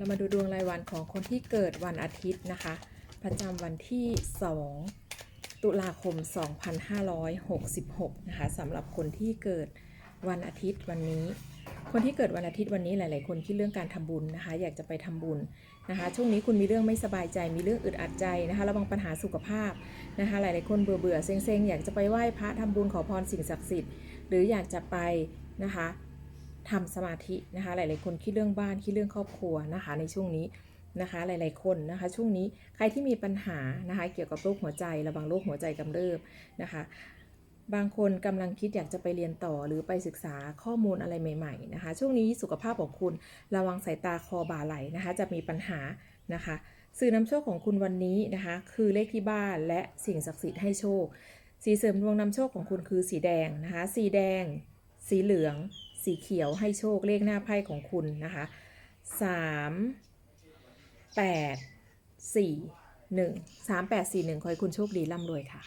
เรามาดูดวงรายวันของคนที่เกิดวันอาทิตย์นะคะ ประจำวันที่ 2 ตุลาคม 2566 นะคะสำหรับคนที่เกิดวันอาทิตย์วันนี้ คนที่เกิดวันอาทิตย์วันนี้หลาย ๆ คนคิดเรื่องการทำบุญนะคะ อยากจะไปทำบุญนะคะ ช่วงนี้คุณมีเรื่องไม่สบายใจ มีเรื่องอึดอัดใจนะคะระวังปัญหาสุขภาพนะคะ หลาย ๆ คนเบื่อเบื่อๆเซ็งๆอยากจะไปไหว้พระทำบุญขอพรสิ่งศักดิ์สิทธิ์ หรืออยากจะไปนะคะ ทำสมาธินะคะ หลาย ๆ คนคิดเรื่องบ้านคิดเรื่องครอบครัวนะคะ ในช่วงนี้นะคะหลายๆคนนะคะ ช่วงนี้ใครที่มีปัญหานะคะ เกี่ยวกับโรคหัวใจระวังโรคหัวใจกำเริบนะคะบางคนกำลังคิดอยากจะไปเรียนต่อหรือไปศึกษาข้อมูลอะไรใหม่ ๆ นะคะ ช่วงนี้สุขภาพของคุณระวังสายตาคอบ่าไหลนะคะ จะมีปัญหานะคะสื่อนำโชคของคุณวันนี้นะคะ คือเลขที่บ้านและสิ่งศักดิ์สิทธิ์ให้โชค สีเสริมดวงนำโชคของคุณคือสีแดงนะคะ สีแดง สีเหลือง สีเขียวให้โชคเลขหน้าไพ่ของคุณนะคะสามแปดสี่หนึ่งสามแปดสี่หนึ่งขอให้คุณโชคดีร่ำรวยค่ะ